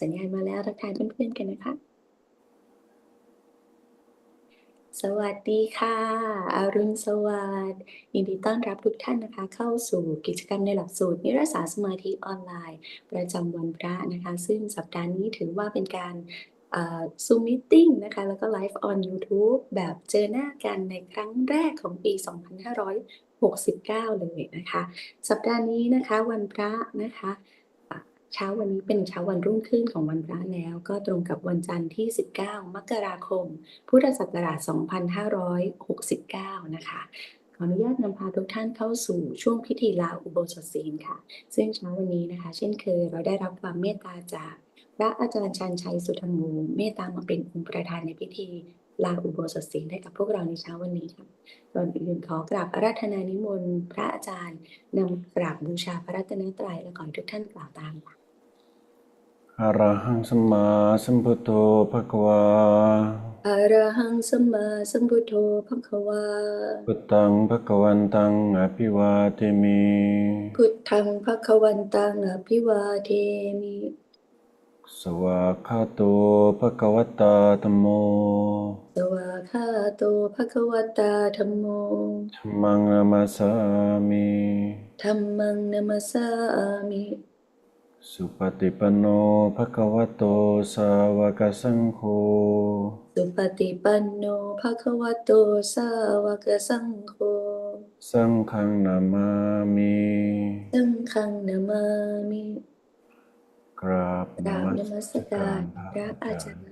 สัญญาณมาแล้วทักทายเพื่อนๆกันนะคะ สวัสดีค่ะ อรุณสวัสดิ์ยินดีต้อนรับทุกท่านนะคะ เข้าสู่กิจกรรมในหลักสูตร นิรศาสตร์สมาธิออนไลน์ ประจำวันพระนะคะ ซึ่งสัปดาห์นี้ถือว่าเป็นการซูมมิทติ้งนะคะ แล้วก็ไลฟ์ออน YouTube แบบเจอหน้ากันในครั้งแรกของปี 2569 เลยนะคะ สัปดาห์นี้นะคะวันพระนะคะ เช้าวันนี้เป็นเช้าวันรุ่งขึ้นของวันพระแล้ว ก็ตรงกับวันจันทร์ที่ 19 มกราคม พุทธศักราช 2569 นะคะ ขออนุญาตนำพาทุกท่านเข้าสู่ช่วงพิธีลาอุโบสถศีลค่ะ ซึ่งเช้าวันนี้นะคะ เช่นเคยเราได้รับความเมตตาจากพระอาจารย์ชันชัยสุธรรมโมเมตตามาเป็นองค์ประธานในพิธีลาอุโบสถศีลให้กับพวกเราในเช้าวันนี้ค่ะก่อนอื่นขอกราบอาราธนานิมนต์ พระอาจารย์นำกราบบูชาพระรัตนตรัยและขอให้ทุกท่านกล่าวตามค่ะ อะระหังสัมมาสัมพุทโธภะคะวาอะระหังสัมมาสัมพุทโธภะคะวา พุทธังภะคะวันตังอภิวาเทมิ พุทธังภะคะวันตังอภิวาเทมิ สวากขาโตภะคะวตาธัมโม สวากขาโตภะคะวตาธัมโมธัมมังนามาสามิธัมมังนัมสสามิ สุปฏิปันโนภะคะวะโตสาวกสังโฆ สุปฏิปันโนภะคะวะโตสาวกสังโฆ สังฆังนามามิ สังฆังนามามิ กราบกราบนมัสการพระอาจารย์ค่ะ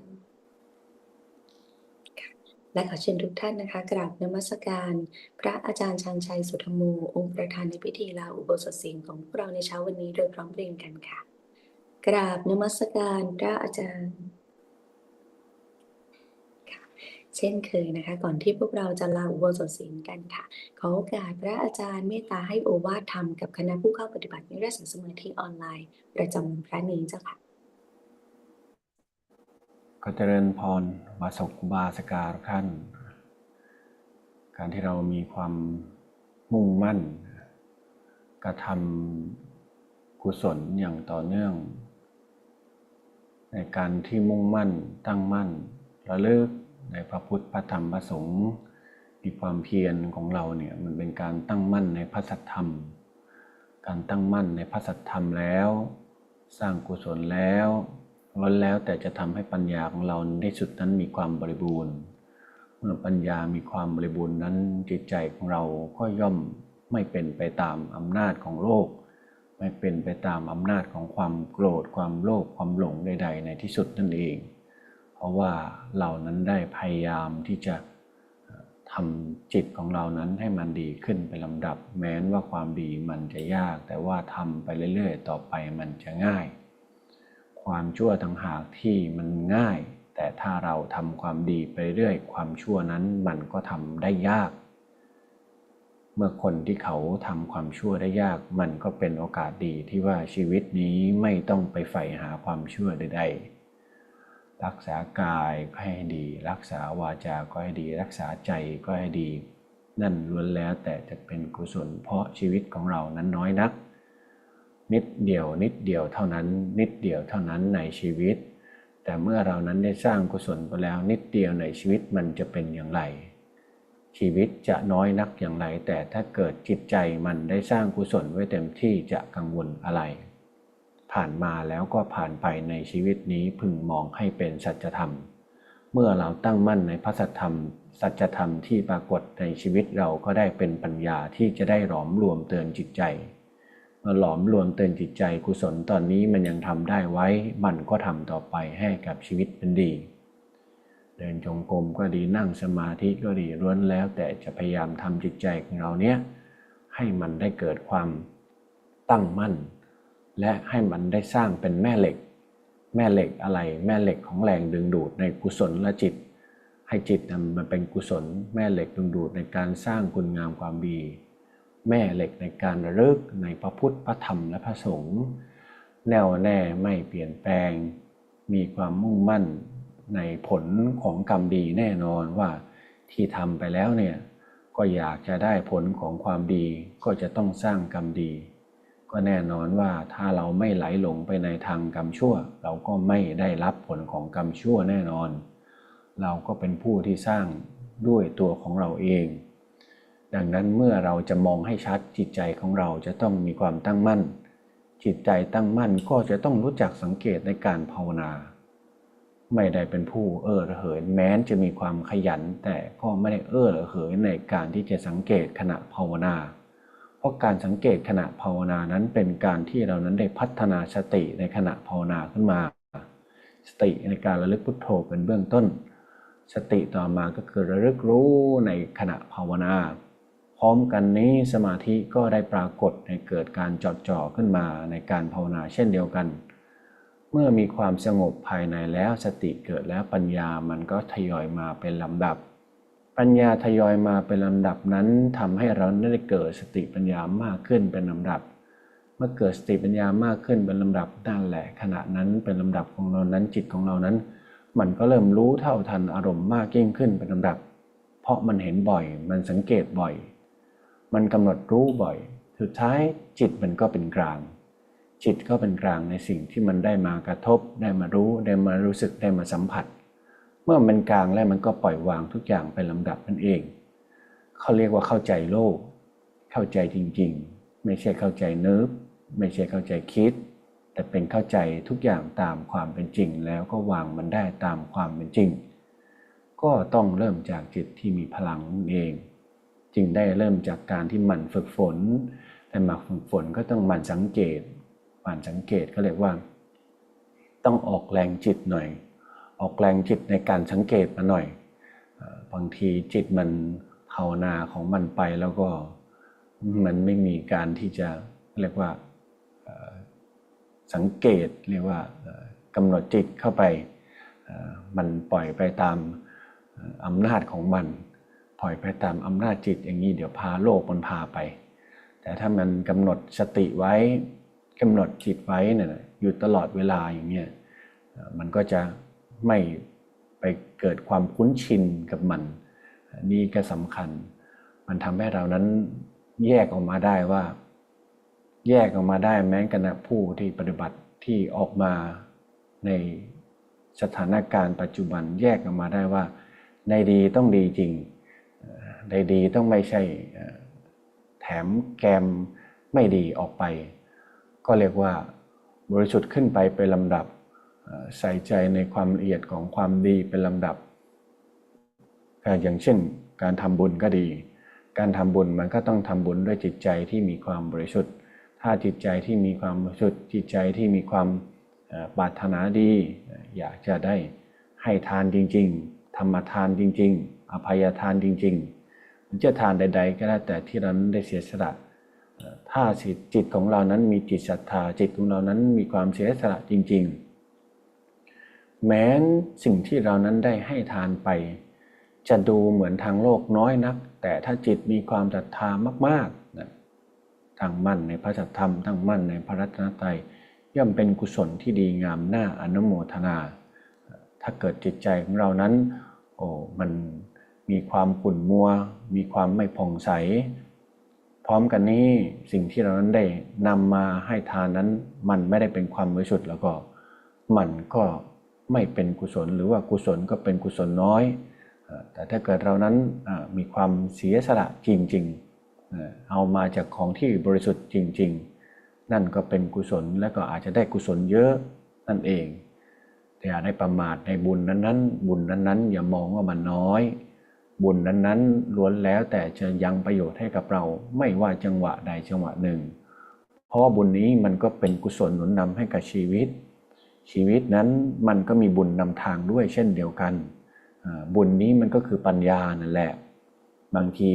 และขอเชิญทุกท่านนะคะ กราบนมัสการ พระอาจารย์ชันชัยสุธมโม องค์ประธานในพิธีลาอุโบสถศีลของพวกเราในเช้าวันนี้โดยพร้อมเพรียงกันค่ะ กราบนมัสการพระอาจารย์เช่นเคยนะคะ ก่อนที่พวกเราจะลาอุโบสถศีลกันค่ะ ขอโอกาสพระอาจารย์เมตตาให้โอวาทธรรมกับคณะผู้เข้าปฏิบัติในรศาสนสมาธิออนไลน์ ประจำวันพระนี้เจ้าค่ะ ขอเจริญพรวาสกบาสการทุกท่าน การที่เรามีความมุ่งมั่นกระทำกุศลอย่างต่อเนื่อง ในการที่มุ่งมั่นตั้งมั่น ระลึกในพระพุทธพระธรรมพระสงฆ์มีความเพียรของเราเนี่ยมันเป็นการตั้งมั่นในพระสัทธรรม การตั้งมั่นในพระสัทธรรมแล้ว สร้างกุศลแล้ว ล้วนแล้วแต่จะทำให้ปัญญาของเราในที่สุดนั้นมีความบริบูรณ์ เมื่อปัญญามีความบริบูรณ์นั้นจิตใจของเราก็ย่อมไม่เป็นไปตามอำนาจของโลก ไม่เป็นไปตามอำนาจของความโกรธ ความโลภความหลงใด ๆ ในที่สุดนั่นเอง เพราะว่าเรานั้นได้พยายามที่จะทำจิตของเรานั้นให้มันดีขึ้นเป็นลำดับ แม้นว่าความดีมันจะยาก แต่ว่าทำไปเรื่อย ๆ ต่อไปมันจะง่าย ความชั่วต่างหากที่มันง่าย แต่ถ้าเราทำความดีไปเรื่อยความชั่วนั้นมันก็ทำได้ยาก เมื่อคนที่เขาทำความชั่วได้ยาก มันก็เป็นโอกาสดีที่ว่าชีวิตนี้ไม่ต้องไปใฝ่หาความชั่วใดๆรักษากายก็ให้ดี รักษาวาจาก็ให้ดี รักษาใจก็ให้ดี นั่นล้วนแล้วแต่จะเป็นกุศลเพราะชีวิตของเรานั้นน้อยนัก นิดเดียว นิดเดียวเท่านั้น นิดเดียวเท่านั้นในชีวิต แต่เมื่อเรานั้นได้สร้างกุศลไปแล้ว นิดเดียวในชีวิตมันจะเป็นอย่างไร ชีวิตจะน้อยนักอย่างไร แต่ถ้าเกิดจิตใจมันได้สร้างกุศลไว้เต็มที่จะกังวลอะไร ผ่านมาแล้วก็ผ่านไปในชีวิตนี้พึงมองให้เป็นสัจธรรม เมื่อเราตั้งมั่นในพระสัจธรรม สัจธรรมที่ปรากฏในชีวิตเราก็ได้เป็นปัญญาที่จะได้หลอมรวมเตือนจิตใจ หลอมรวมเตือนจิตใจกุศลตอนนี้มันยังทำได้ไว้ มันก็ทำต่อไปให้กับชีวิตเป็นดี เดินจงกรมก็ดีนั่งสมาธิก็ดีล้วนแล้ว แต่จะพยายามทำจิตใจของเราเนี้ยให้มันได้เกิดความตั้งมั่น และให้มันได้สร้างเป็นแม่เหล็ก แม่เหล็กอะไรแม่เหล็กของแรงดึงดูดในกุศลและจิต ให้จิตนั้นมันเป็นกุศล แม่เหล็กดึงดูดในการสร้างคุณงามความดี แม่เหล็กในการระลึกในพระพุทธพระธรรมและพระสงฆ์แน่วแน่ไม่เปลี่ยนแปลง มีความมุ่งมั่นในผลของกรรมดีแน่นอนว่าที่ทำไปแล้วเนี่ยก็อยากจะได้ผลของความดีก็จะต้องสร้างกรรมดี ก็แน่นอนว่าถ้าเราไม่ไหลหลงไปในทางกรรมชั่ว เราก็ไม่ได้รับผลของกรรมชั่วแน่นอน เราก็เป็นผู้ที่สร้างด้วยตัวของเราเอง ดังนั้นเมื่อเราจะมองให้ชัดจิตใจของเราจะต้องมีความตั้งมั่น จิตใจตั้งมั่นก็จะต้องรู้จักสังเกตในการภาวนา ไม่ได้เป็นผู้เอ้อระเหยแม้นจะมีความขยัน แต่ก็ไม่ได้เอ้อระเหยในการที่จะสังเกตขณะภาวนา เพราะการสังเกตขณะภาวนานั้นเป็นการที่เรานั้นได้พัฒนาสติในขณะภาวนาขึ้นมา สติในการระลึกพุทโธเป็นเบื้องต้น สติต่อมาก็คือระลึกรู้ในขณะภาวนา พร้อมกันนี้สมาธิก็ได้ปรากฏในเกิดการจดจ่อขึ้นมาในการภาวนาเช่นเดียวกัน เมื่อมีความสงบภายในแล้วสติเกิดแล้วปัญญามันก็ทยอยมาเป็นลำดับ ปัญญาทยอยมาเป็นลำดับนั้นทำให้เราได้เกิดสติปัญญามากขึ้นเป็นลำดับ เมื่อเกิดสติปัญญามากขึ้นเป็นลำดับนั่นแหละ ขณะนั้นเป็นลำดับของเรานั้นจิตของเรานั้น มันก็เริ่มรู้เท่าทันอารมณ์มากยิ่งขึ้นเป็นลำดับ เพราะมันเห็นบ่อย มันสังเกตบ่อย มันกำหนดรู้บ่อย สุดท้ายจิตมันก็เป็นกลาง จิตก็เป็นกลางในสิ่งที่มันได้มากระทบ ได้มารู้ ได้มารู้สึก ได้มาสัมผัส เมื่อมันกลางแล้วมันก็ปล่อยวางทุกอย่างเป็นลำดับนั่นเอง เขาเรียกว่าเข้าใจโลก เข้าใจจริงๆ ไม่ใช่เข้าใจเนิบไม่ใช่เข้าใจคิด แต่เป็นเข้าใจทุกอย่างตามความเป็นจริง แล้วก็วางมันได้ตามความเป็นจริง ก็ต้องเริ่มจากจิตที่มีพลังนั่นเอง จึงได้เริ่มจากการที่หมั่นฝึกฝนแต่หมักฝึกฝนก็ต้องหมั่นสังเกตหมั่นสังเกตก็เรียกว่า ต้องออกแรงจิตหน่อย ออกแรงจิตในการสังเกตมาหน่อย บางทีจิตมันภาวนาของมันไปแล้วก็มันไม่มีการที่จะเรียกว่าสังเกตเรียกว่ากำหนดจิตเข้าไป มันปล่อยไปตามอำนาจของมัน ปล่อยไปตามอำนาจจิตอย่างนี้เดี๋ยวพาโลกมันพาไป แต่ถ้ามันกำหนดสติไว้กำหนดจิตไว้เนี่ยอยู่ตลอดเวลาอย่างเงี้ยมันก็จะไม่ไปเกิดความคุ้นชินกับมัน นี่ก็สำคัญ มันทำให้เรานั้นแยกออกมาได้ว่า แยกออกมาได้แม้กระทั่งผู้ที่ปฏิบัติที่ออกมาในสถานการณ์ปัจจุบันแยกออกมาได้ว่า ในดีต้องดีจริง ในดีต้องไม่ใช่แถมแกมไม่ดีออกไป ก็เรียกว่าบริสุทธิ์ขึ้นไปเป็นลำดับใส่ใจในความละเอียดของความดีเป็นลำดับอย่างเช่น การทำบุญก็ดี การทำบุญมันก็ต้องทำบุญด้วยจิตใจที่มีความบริสุทธิ์ ถ้าจิตใจที่มีความบริสุทธิ์จิตใจที่มีความปรารถนาดี อยากจะได้ให้ทานจริง ๆ ธรรมทานจริง ๆ อภัยทานจริงๆมันจะทานใด ๆ ก็ได้แต่ที่เราได้เสียสละถ้าจิตของเรานั้นมีจิตศรัทธาจิตของเรานั้นมีความเสียสละจริง ๆ แม้นสิ่งที่เรานั้นได้ให้ทานไป จะดูเหมือนทางโลกน้อยนัก แต่ถ้าจิตมีความศรัทธามากๆนะตั้งมั่นในพระสัทธรรมตั้งมั่นในพระรัตนตรัยย่อมเป็นกุศลที่ดีงามน่าอนุโมทนา ถ้าเกิดจิตใจของเรานั้น โอ้มัน มีความขุ่นมัว มีความไม่ผ่องใส พร้อมกันนี้สิ่งที่เรานั้นได้นำมาให้ทานนั้น มันไม่ได้เป็นความบริสุทธิ์แล้วก็ มันก็ไม่เป็นกุศลหรือว่ากุศลก็เป็นกุศลน้อย แต่ถ้าเกิดเรานั้นมีความเสียสละจริง ๆ เอามาจากของที่บริสุทธิ์จริง ๆ นั่นก็เป็นกุศลและก็อาจจะได้กุศลเยอะนั่นเองแต่อย่าได้ประมาทในบุญนั้นๆ บุญนั้นๆ อย่ามองว่ามันน้อย บุญนั้นๆล้วนแล้วแต่จะยังประโยชน์ให้กับเราไม่ว่าจังหวะใดจังหวะหนึ่ง เพราะบุญนี้มันก็เป็นกุศลหนุนนำให้กับชีวิต ชีวิตนั้นมันก็มีบุญนำทางด้วยเช่นเดียวกัน บุญนี้มันก็คือปัญญานั่นแหละ บางที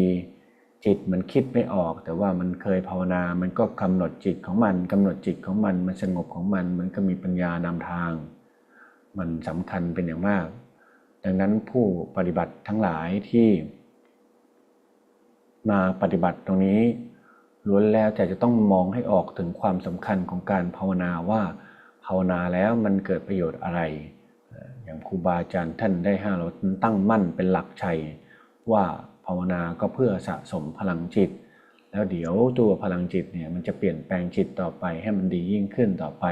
จิตมันคิดไม่ออก แต่ว่ามันเคยภาวนา มันก็กำหนดจิตของมันกำหนดจิตของมันมันสงบของมันมันก็มีปัญญานำทาง มันสำคัญเป็นอย่างมาก ดังนั้นผู้ปฏิบัติทั้งหลายที่ มาปฏิบัติตรงนี้ล้วนแล้วแต่จะต้องมองให้ออกถึงความสำคัญของการภาวนาว่าภาวนาแล้วมันเกิดประโยชน์อะไร อย่างครูบาอาจารย์ท่านได้ห้าเราตั้งมั่นเป็นหลักชัย ว่าภาวนาก็เพื่อสะสมพลังจิตแแล้วเดี๋ยวตัวพลังจิตเนี่ยมันจะเปลี่ยนแปลงจิตต่อไปให้มันดียิ่งขึ้นต่อไป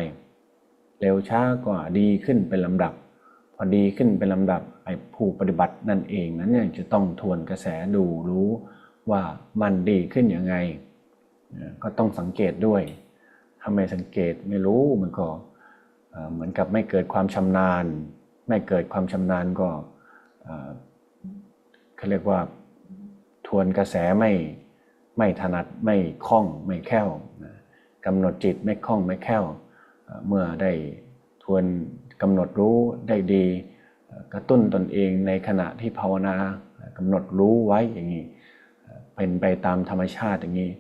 เร็วช้ากว่าดีขึ้นเป็นลำดับ พอดีขึ้นเป็นลำดับไอ้ผู้ปฏิบัตินั่นเองนั้นเนี่ยจะต้องทวนกระแสดูรู้ว่ามันดีขึ้นยังไง ก็ต้องสังเกตด้วยถ้าไมสังเกตไม่รู้มันก็เหมือนกับไม่เกิดความชำนาญ ไม่เกิดความชำนาญก็เขาเรียกว่าทวนกระแสไม่ไม่ถนัดไม่คล่องไม่แคล่วกำหนดจิตไม่คล่องไม่แคล่วเมื่อได้ทวน กำหนดรู้ได้ดี กระตุ้นตนเองในขณะที่ภาวนากำหนดรู้ไว้อย่างนี้เป็นไปตามธรรมชาติอย่างนี้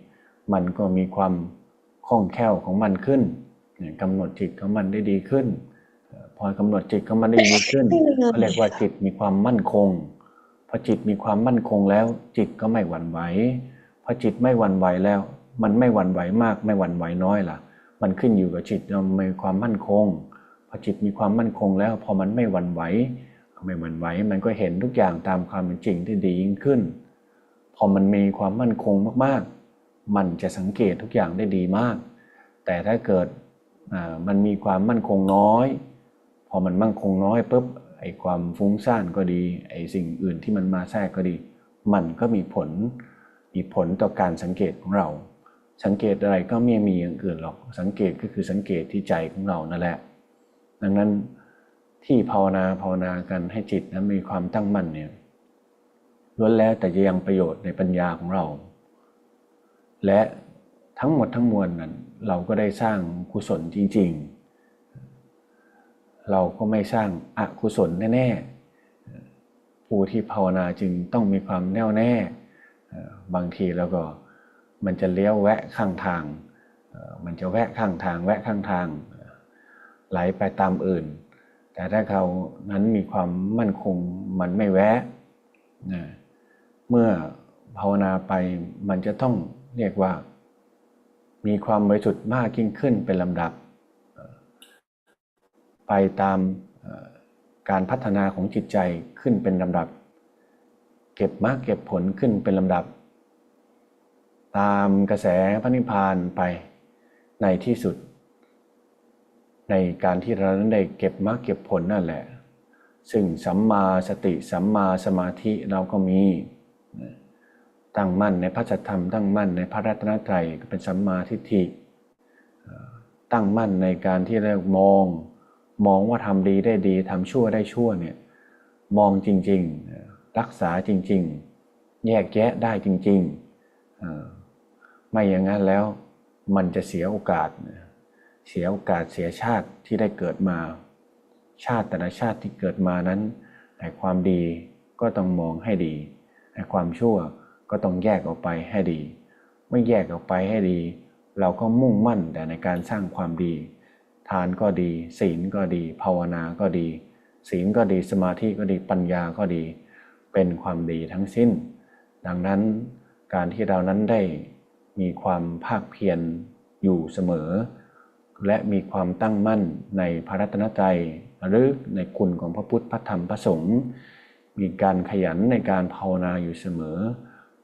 มันก็มีความคล่องแคล่วของมันขึ้นกำหนดจิตของมันได้ดีขึ้น พอกำหนดจิตของมันได้ดีขึ้นเรียกว่าจิตมีความมั่นคงพอจิตมีความมั่นคงแล้ว จิตก็ไม่หวั่นไหวพอจิตไม่หวั่นไหวแล้ว มันไม่หวั่นไหวมากไม่หวั่นไหวน้อยล่ะ มันขึ้นอยู่กับจิตมีความมั่นคง อจิตมีความมั่นคงแล้วพอมันไม่หวั่นไหวไม่หวั่นไหวมันก็เห็นทุกอย่างตามความเป็นจริงที่ดียิ่งขึ้น พอมันมีความมั่นคงมากๆ มันจะสังเกตทุกอย่างได้ดีมาก แต่ถ้าเกิดมันมีความมั่นคงน้อย พอมันมั่นคงน้อยปุ๊บไอ้ความฟุ้งซ่านก็ดีไอ้สิ่งอื่นที่มันมาแทรกก็ดี มันก็มีผลมีผลต่อการสังเกตของเรา สังเกตอะไรก็ไม่มีอย่างอื่นหรอกสังเกตก็คือสังเกตที่ใจของเรานั่นแหละ ดังนั้นที่ภาวนาภาวนากันให้จิตนั้นมีความตั้งมั่นเนี่ยล้วนแล้วแต่จะยังประโยชน์ในปัญญาของเรา และทั้งหมดทั้งมวลนั้น เราก็ได้สร้างกุศลจริง ๆ เราก็ไม่สร้างอกุศลแน่ๆผู้ที่ภาวนาจึงต้องมีความแน่วแน่ บางทีแล้วก็มันจะเลี้ยวแวะข้างทาง มันจะแวะข้างทาง แวะข้างทาง ไหลไปตามอื่น แต่ถ้าเขานั้นมีความมั่นคงมันไม่แวะนะเมื่อภาวนาไปมันจะต้องเรียกว่า มีความบริสุทธิ์มากยิ่งขึ้นเป็นลำดับ ไปตามการพัฒนาของจิตใจขึ้นเป็นลำดับ เก็บมากเก็บผลขึ้นเป็นลำดับ ตามกระแสพระนิพพานไปในที่สุด ในการที่เรานั้นได้เก็บมากเก็บผลนั่นแหละ ซึ่งสัมมาสติสัมมาสมาธิเราก็มีตั้งมั่นในพระสัทธรรมตั้งมั่นในพระรัตนตรัยเป็นสัมมาทิฏฐิตั้งมั่นในการที่เรามอง มองว่าทำดีได้ดีทำชั่วได้ชั่วเนี่ยมองจริงๆ รักษาจริงๆ แยกแยะได้จริงๆไม่อย่างนั้นแล้วมันจะเสียโอกาสนะ เสียโอกาสเสียชาติที่ได้เกิดมา ชาติแต่ละชาติที่เกิดมานั้นไอ้ความดีก็ต้องมองให้ดีไอ้ความชั่วก็ต้องแยกออกไปให้ดี ไม่แยกออกไปให้ดี เราก็มุ่งมั่นแต่ในการสร้างความดี ทานก็ดี ศีลก็ดี ภาวนาก็ดี ศีลก็ดีสมาธิก็ดีปัญญาก็ดี เป็นความดีทั้งสิ้น ดังนั้นการที่เรานั้นได้มีความภาคเพียรอยู่เสมอ และมีความตั้งมั่นในพระรัตนตรัยหรือในคุณของพระพุทธพระธรรมพระสงฆ์มีการขยันในการภาวนาอยู่เสมอ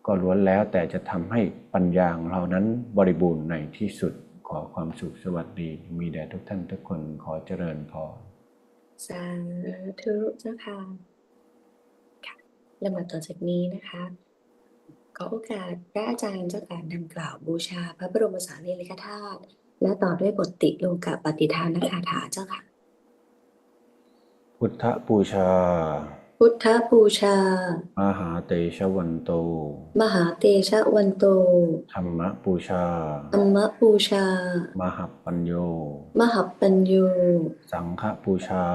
ก็ล้วนแล้วแต่จะทำให้ปัญญาของเรานั้นบริบูรณ์ในที่สุดขอความสุขสวัสดีมีแด่ทุกท่านทุกคนขอเจริญพรสาธุเจ้าค่ะค่ะลำดับต่อจากนี้นะคะขอโอกาสพระอาจารย์เจ้าการนำกล่าวบูชาพระบรมสารีริกธาตุ และต่อด้วยบทติโลกปฏิทานคาถาเจ้าค่ะ พุทธบูชา พุทธบูชา มหาเตชะวันโต มหาเตชะวันโต ธรรมบูชา ธรรมบูชา มหัปปัญโย มหัปปัญโย สังฆบูชา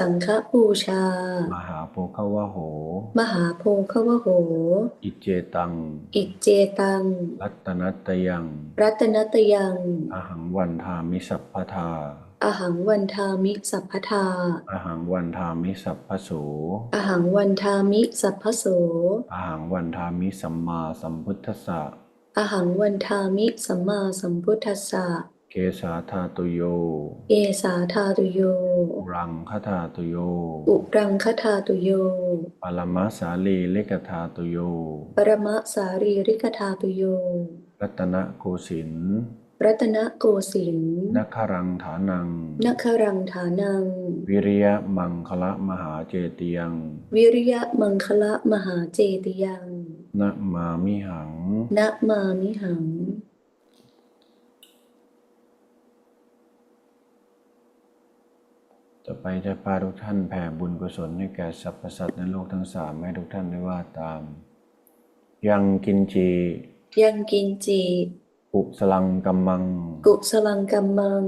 สังฆบูชา มหาโภควโห มหาโพควโห อิเจตัง อิจเจตัง รัตนัตยัง รัตนตยัง อหังวันทามิสัพพทา อหังวันทามิสัพพทา อหังวันทามิสัพพโส อหังวันทามิสัพพโส อหังวันทามิสัมมาสัมพุทธัสสะ อหังวันทามิสัมมาสัมพุทธัสสะ เกสาธาตุโยเอสาธาตุโย อุรังคธาตุโย อุรังคธาตุโย ปรมัสสาลีเลกธาตุโย ปรมะสารีริกธาตุโยรรัตนโกสินทร์ รัตนโกสินทร์นครังฐานัง นครังฐานัง วิริยมังคละมหาเจติยัง วิริยะมังคละมหาเจติยังนะมามิหัง นะมามิหัง ต่อไปจะพาทุกท่านแผ่บุญกุศลให้แก่สรรพสัตว์ในโลกทั้งสามให้ทุกท่านได้ว่าตาม ยังกินจี ยังกินจิ ปุสลังกัมมัง กุสลังกัมมัง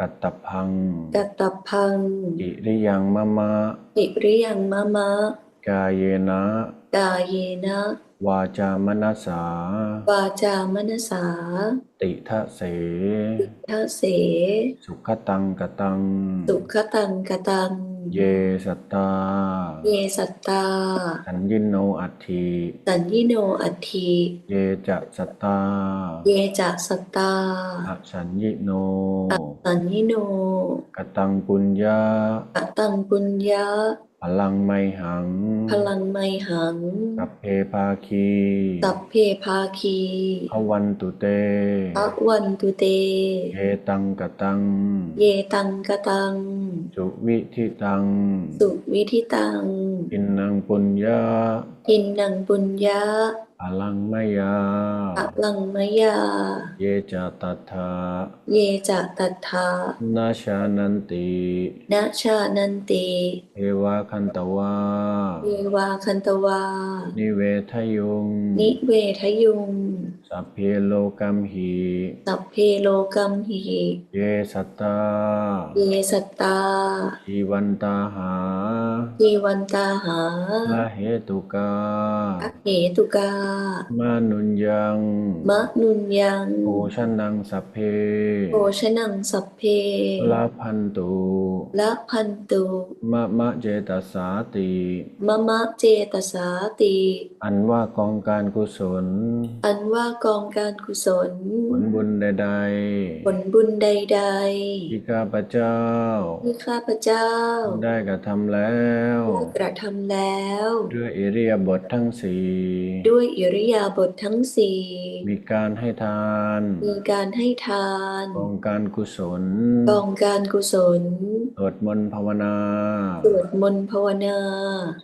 กัตตพัง กัตตพัง อิริยังมะมะ อิริยังมะมะ กายเยนะ กายเยนะ วาจามนัสสา วาจามนสา ติทะเสทะเส สุขตังกตัง สุขตังกตัง เยสัตตา เยสัตตา สัญญินโนอัตถิสัญญิโนอัตถิเยจะสัตตา เยจะสัตตาอสัญญิโนอัตสัญญิโน กตังปุญญากตังปุญญา พลังไมหัง พลังไมหัง สัพเพภาคี สัพเพภาคีภวันตุเตภวันตุเต เยตังกตัง เยตังกตัง สุวิธิตัง สุวิธิตัง อินนังปุญญาทินนังปุญญา พลังไมยาพลังมยา เยจะตัทธาเยจะตัทธานาชานันตินะชานันติเอวาคันตวาเยวาคันตวา นิเวทยุง นิเวทยุงสัพเพโลกัมหิสัพเพโลกัมหิเยสัตตา เยสัตตาชีวันตาหาจีวันตาหาละเหตุกาอเหตุกามานุญยังมะนุนยังโอชนังสัพเพโภชนังสัพเพลาพันตุละพันตุมะมะเจตสาติมะมะเจตสาติ อันว่ากองการกุศล อันว่ากองการกุศล ผลบุญใดผลบุญใดๆ ที่ข้าพเจ้าๆที่ข้าพเจ้า ได้กระทำแล้วได้กระทำแล้ว ด้วยอิริยาบถททั้งสี่ด้วยอิริยาบถทั้งสี่มีการให้ทาน มีการให้ทานกองการกุศลกองการกุศลสวดมนต์ภาวนาสวดมนต์ภาวนา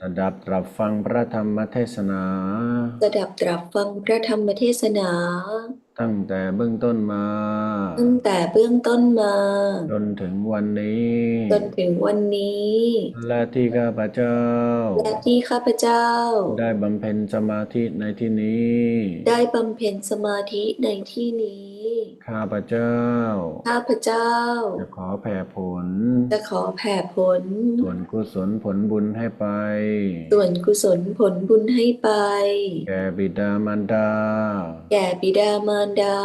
สดับตรับฟังพระธรรมเทศนาสดับตรับฟังพระธรรมเทศนาตั้งแต่เบื้องต้นมา ตั้งแต่เบื้องต้นมา จนถึงวันนี้ จนถึงวันนี้ และที่ข้าพเจ้า และที่ข้าพเจ้า ได้บำเพ็ญสมาธิในที่นี้ ได้บำเพ็ญสมาธิในที่นี้ ข้าพเจ้า ข้าพเจ้า จะขอแผ่ผล จะขอแผ่ผล ส่วนกุศลผลบุญให้ไป ส่วนกุศลผลบุญให้ไป แก่บิดามารดา แก่บิดามารดา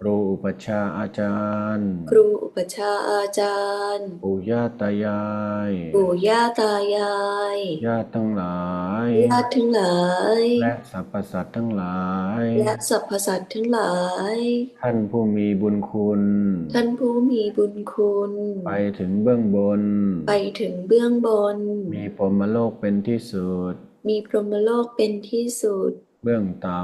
ครูอุปชฌาย์อาจารย์ ครูอุปชฌาย์อาจารย์ ปู่ย่าตายาย ปู่ย่าตายาย ญาติทั้งหลาย ญาติทั้งหลาย และสรรพสัตว์ทั้งหลาย และสรรพสัตว์ทั้งหลายท่านผู้มีบุญคุณ ท่านผู้มีบุญคุณ ไปถึงเบื้องบน ไปถึงเบื้องบน มีพรหมโลกเป็นที่สุด มีพรหมโลกเป็นที่สุด เบื้องต่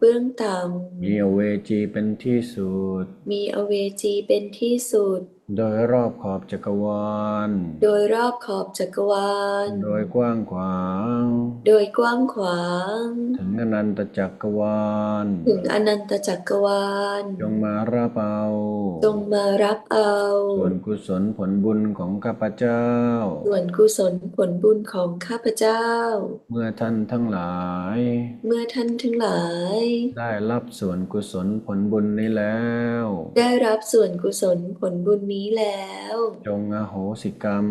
เบื้องต่ำ มีอเวจีเป็นที่สุดำมีอเวจีเป็นที่สุด โดยรอบขอบจักรวาล โดยรอบขอบจักรวาล โดยกว้างขวาง โดยกว้างขวาง ถึงอนันตจักรวาล ถึงอนันตจักรวาล จงมารับเอาจงมารับเอา ส่วนกุศลผลบุญของข้าพเจ้า ส่วนกุศลผลบุญของข้าพเจ้า เมื่อท่านทั้งหลาย เมื่อท่านทั้งหลาย ได้รับส่วนกุศลผลบุญนี้แล้ว ได้รับส่วนกุศลผลบุญนี้แล้ว จงอโหสิกรรม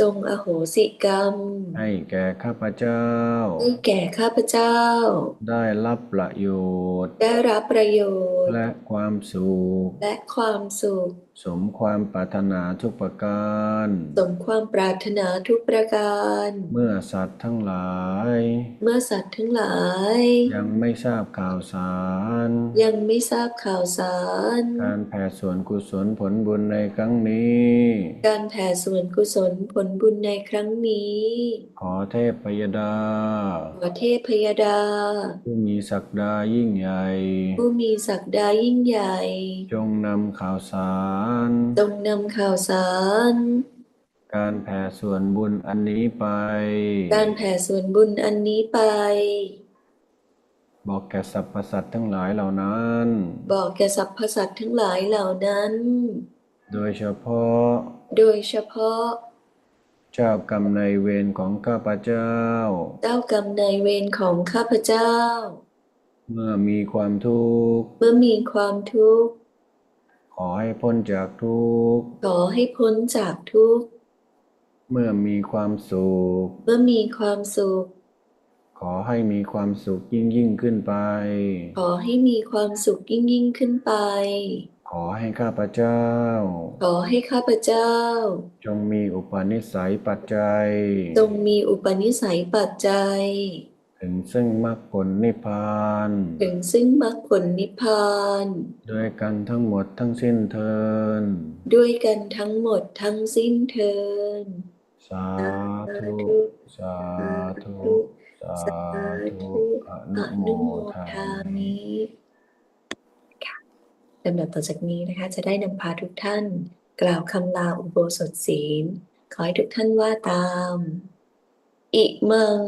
จงอโหสิกรรม ให้แก่ข้าพเจ้า ให้แก่ข้าพเจ้า ได้รับประโยชน์ ได้รับประโยชน์ และความสุข และความสุข สมความปรารถนาทุกประการ สมความปรารถนาทุกประการ เมื่อสัตว์ทั้งหลาย เมื่อสัตว์ทั้งหลาย ยังไม่ทราบข่าวสาร ยังไม่ทราบข่าวสาร การแผ่ส่วนกุศลผลบุญในครั้งนี้ การแผ่ส่วนกุศลผลบุญในครั้งนี้ ขอเทพพยดา ขอเทพพยดา ผู้มีศักดายิ่งใหญ่ ผู้มีศักดายิ่งใหญ่ จงนำข่าวสารจงนำข่าวสาร การแผ่ส่วนบุญอันนี้ไป การแผ่ส่วนบุญอันนี้ไป บอกแก่สรรพสัตว์ทั้งหลายเหล่านั้น บอกแก่สรรพสัตว์ทั้งหลายเหล่านั้น โดยเฉพาะ โดยเฉพาะ เจ้ากรรมนายเวรของข้าพเจ้า เจ้ากรรมนายเวรของข้าพเจ้า เมื่อมีความทุกข์ เมื่อมีความทุกข์ข อให้พ้นจากทุกข์ ขอให้พ้นจากทุกข์ เมื่อมีความสุข เมื่อมีความสุข ขอให้มีความสุขยิ่งยิ่งขึ้นไป ขอให้มีความสุขยิ่งยิ่งขึ้นไป ขอให้ข้าพเจ้า ขอให้ข้าพเจ้า จงมีอุปนิสัยปัจจัย จงมีอุปนิสัยปัจจัย ถึงซึ่งมรรคผลนิพพาน ถึงซึ่งมรรคผลนิพพาน ด้วยกันทั้งหมดทั้งสิ้นเทิน ด้วยกันทั้งหมดทั้งสิ้นเทิน สาธุ สาธุ สาธุออนุนุโมโมทาทามิมิค่ะลำดับต่อจากนี้นะคะ จะได้นำพาทุกท่าน กล่าวคำลาอุโบสถศีล ขอให้ทุกท่านว่าตาม อิมัง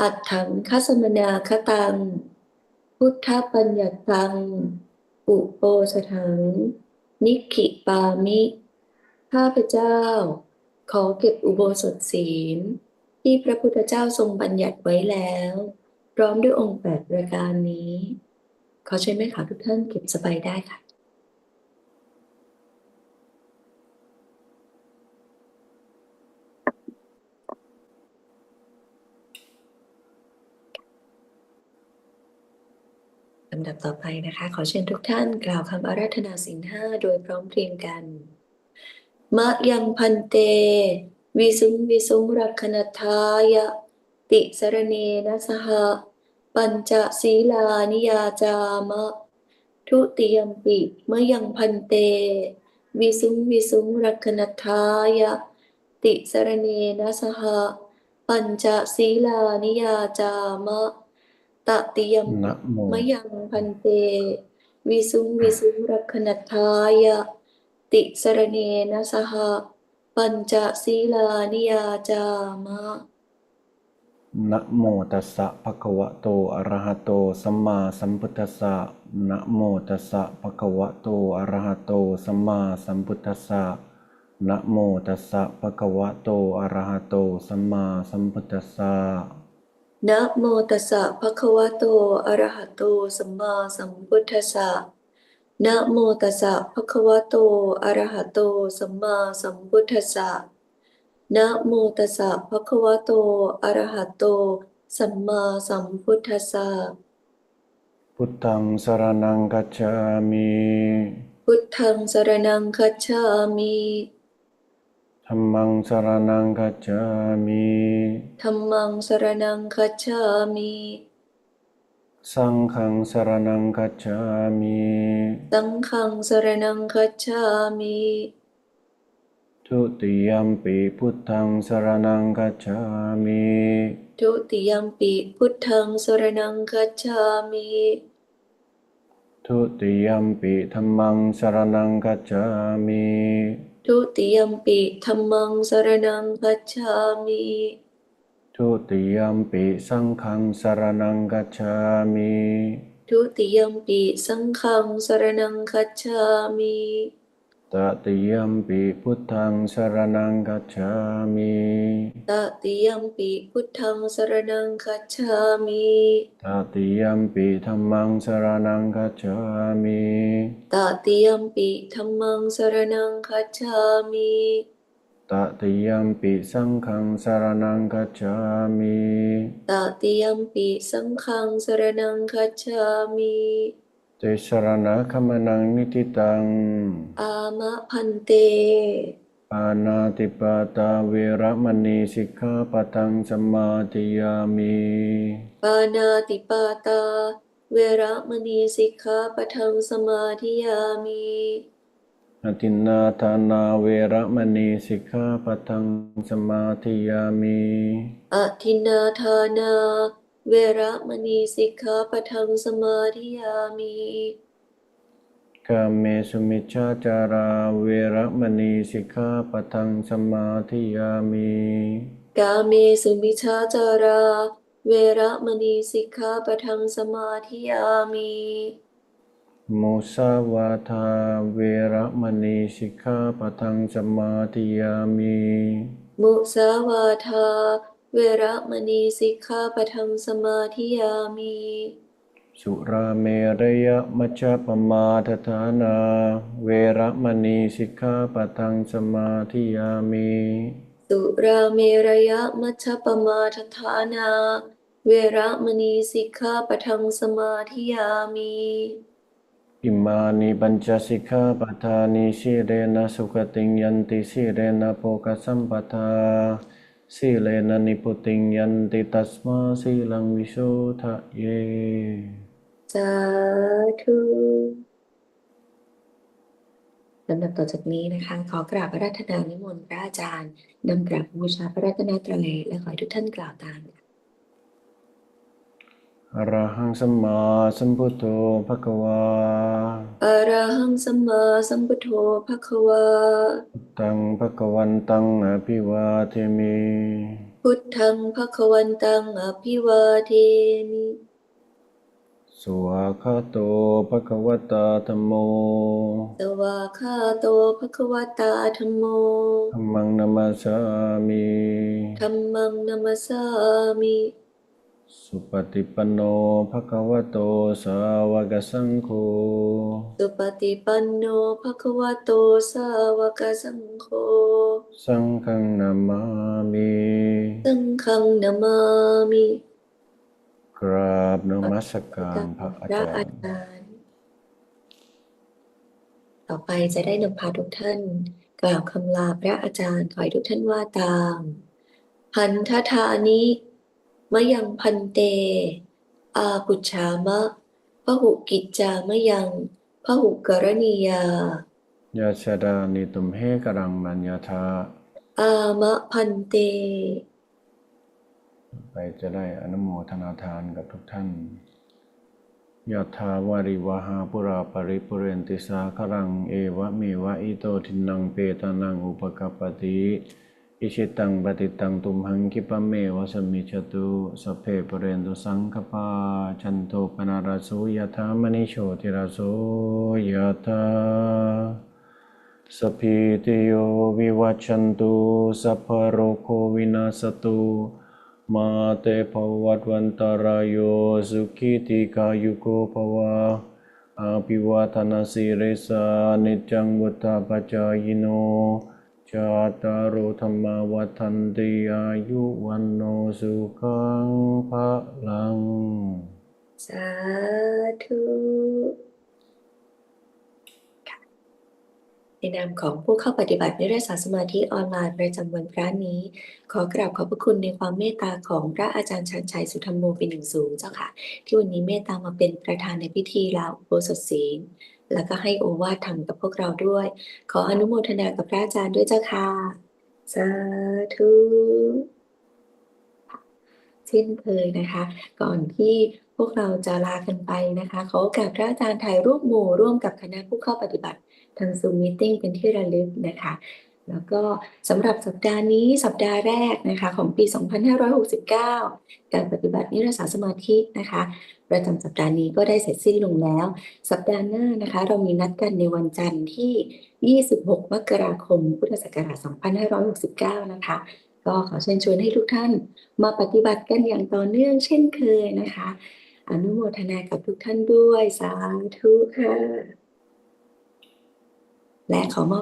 อัตถังคัสมนาคตัง พุทธปัญญตังอุโปสถัง นิขิปามิ ข้าพเจ้า ขอเก็บอุโบสถศีล ที่พระพุทธเจ้าทรงบัญญัติไว้แล้ว พร้อมด้วยองค์แปดประการนี้ ขอเชิญแม่ขาวทุกท่านเก็บสบายได้ค่ะำดับต่อไปนะคะ ขอเชิญทุกท่านกล่าวคำอาราธนาศีลห้าโดยพร้อมเพรียงกัน มะยังพันเต วิสุงวิสุงรักขณทายะ ติสรเนนะสหะปัญจศีลานิยาจามะ ทุติยมปิมะยังพันเต วิสุงวิสุงรักขณทายะ ติสรเนนะสหะปัญจศีลานิยาจามะ ตติยมปินะโมมะยังพันเต วิสุงวิสุงรักขณทายะ ติสรเนนะสหะปัญจศีลานิยาจามะนะโมตัสสะภะคะวะโตอะระหะโตสัมมาสัมพุทธัสสะนะโมตัสสะภะคะวะโตอะระหะโตสัมมาสัมพุทธัสสะนะโมตัสสะภะคะวะโตอะระหะโตสัมมาสัมพุทธัสสะ นะโมตัสสะภะคะวะโต อะระหะโต สัมมาสัมพุทธัสสะนะโมตัสสะภะคะวะโต อะระหะโต สัมมาสัมพุทธัสสะนะโมตัสสะภะคะวะโต อะระหะโต สัมมาสัมพุทธัสสะพุทธังสรณังกัจฉามิ พุทธังสรณังคัจฉามิ ธัมมังสรณังกัจฉามิธัมมังสรณังคัจฉามิสังฆังสรณังกัจฉามิสังฆังสรณังคัจฉามิทุติยมปิพุทธังสรณังกัจฉามิทุติยมปิพุทธังสรณังคัจฉามิทุติยมปิธัมมังสรณังกัจฉามิ ทุติยมปิธัมมังสรณังคัจฉามิทุติยมปิสังฆังสรณังกัจฉามิทุติยมปิสังฆังสรณังคัจฉามิตติยมปิพุทธังสรณังกัจฉามิตติยมปิพุทธังสรณังคัจฉามิตติยมปิธัมมังสรณังกัจฉามิตติยมปิธัมมังสรณังคัจฉามิ ตติยมปิสังฆังสรณังกัจฉามิตติยมปิสั งฆังสรณังคัจฉามิเตสรณะขมนังนิติตัง อามะพันเต ปานาติปาตาเวระมณีสิกขาปะทังสมมาธิยามิปานาติปาตา เวระมณีสิกขาปะทังสมาธิยามิอตินนาทานาเวระมณีสิกขาปะทังสมาธิยามิอทินนาทานา เวระมณีสิกขาปะทังสมาธิยามิกาเมสุมิชฌาจาราเวระมณีสิกขาปะทังสมาธิยามิกาเมสุมิชฌาจาราเวระมณีสิกขาปะทังสมาธิยามิมุสาวาทาเวระมณีสิกขาปะทังสมาธิยามิมุสาวาทา เวระมณีสิกขาปะทังสมาธิยามิสุราเมรยมัชฌปมาทฐานา เวระมณีสิกขาปะทังสมาธิยามิสุราเมรยมัชฌปมาทฐานา เวระมณีสิกขาปะทังสมาธิยามิอิมานิปัญจสิกขาปทานิสิเรนะสุขติงยันติสิเรนะโภคสัมปทา สิเลนะนิพุติงยันติตัสมาสิลังวิโสทะเย สาธุลำดับต่อจากนี้นะคะ ขอกราบพระราตนานิมนต์พระอาจารย์นำกราบบูชาพระรัตนตรัยและขอให้ทุกท่านกล่าวตามค่ะ อะระหังสัมมาสัมพุทโธภะคะวาอะระหังสัมมาสัมพุทโธภะคะวาตังภะคะวันตังอภิวาเทมิพุทธังภะคะวันตังอภิวาเทมิสวากขาโตภะคะวตาธัมโมสวากขาโตภะคะวตาธัมโมธัมมังนัมมาสามิธัมมังนัมสสามิ สุปฏิปันโนภะคะวะโตสาวกสังโฆ สุปฏิปันโนภะคะวะโตสาวกสังโฆ สังฆังนามามิ สังฆังนามามิกราบนมัสการพระอาพระจาอารย์จารย์ ต่อไปจะได้นำพาทุกท่าน กล่าวคำลาพระอาจารย์ ขอให้ทุกท่านว่าตาม พันธทานิ มะยังพันเต อาปุจฉามะพหุกิจจามะยังพหุกรณียายาชดานิตุมเหกรังมัญญาทาอามะพันเต ไปจะได้อนุโมทนาทานกับทุกท่านยะถาวาริวหาปุราปริปุเรนติสาครังเอวะเมวะอิโตทินังเปตานังอุปกปปติ อิชิตังปฏิตังตุมหังคิปะเมวะสมิจตุสเพปเรนตุสังคปาชันโทปนาราโสยะถามณิโชติราโสยะถาสพพิติโยวิวัชันตุสัพพะโรโควินาศตุมาเตภวัตวันตรายโยสุขีติกายุโกภวะอาภิวาทนาสิเรสานิจจังวุฒาปจายโน จาตารโอธรรมาวัฏันติอายุวันโนสุขังภะลัง สาธุในนามของผู้เข้าปฏิบัตินิรศาสมาธิออนไลน์ประจำวันพระนี้ ขอกราบขอบพระคุณในความเมตตาของพระอาจารย์ชันชัยสุธรรมโมเป็นอย่างสูงเจ้าค่ะ ที่วันนี้เมตตามาเป็นประธานในพิธีลาอุโบสถศีล แล้วก็ให้โอวาทธรรมกับพวกเราด้วย ขออนุโมทนากับพระอาจารย์ด้วยเจ้าค่ะ สาธุเช่นเคยนะคะ ก่อนที่พวกเราจะลากันไปนะคะ ขอโอกาสพระอาจารย์ถ่ายรูปหมู่ร่วมกับคณะผู้เข้าปฏิบัติทางซูมมิ팅เป็นที่ระลึกนะคะ แล้วก็สำหรับสัปดาห์นี้สัปดาห์แรกนะคะของปี 2569 การปฏิบัตินิรศาสสมาธินะคะ ประจำสัปดาห์นี้ก็ได้เสร็จสิ้นลงแล้ว สัปดาห์หน้านะคะ เรามีนัดกันในวันจันทร์ที่ 26 มกราคม พุทธศักราช 2569 นะคะ ก็ขอเชิญชวนให้ทุกท่านมาปฏิบัติกันอย่างต่อเนื่องเช่นเคยนะคะ อนุโมทนากับทุกท่านด้วย สาธุค่ะ และขอมอบ